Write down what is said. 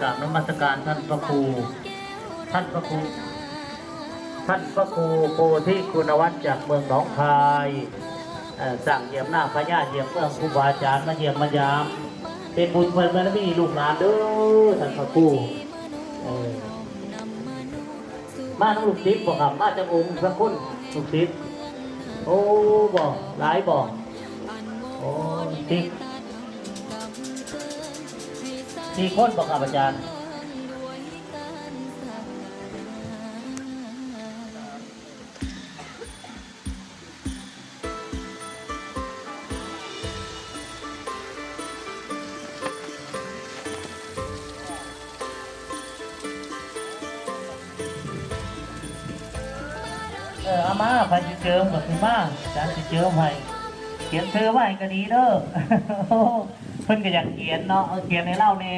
กราบนมัสการท่านพระครู ท่านพระครู ท่านพระครูโพธิคุณวัฒน์จากเมืองหนองคายสั่งเยี่ยมหน้าพญาเยี่ยมเมืองครูบาอาจารย์มาเยี่ยมมายาม เป็นบุญเพื่อนบารมีลูกหลานเด้อท่านพระครูมาทั้งลูกศิษย์บอกครับมาจากองค์พระคุณลูกศิษย์โอ้บอกหลายบอกโอ้ที่ ที่คนบอกครับอาจารย์เอออามาไปสิเจิมกับคุณมาจานสิเจิมให้ เขียนเธอไว้ก็ดีเด้อเพิ่นก็อยากเขียนเนาะเอาเขียนให้เล่าแน่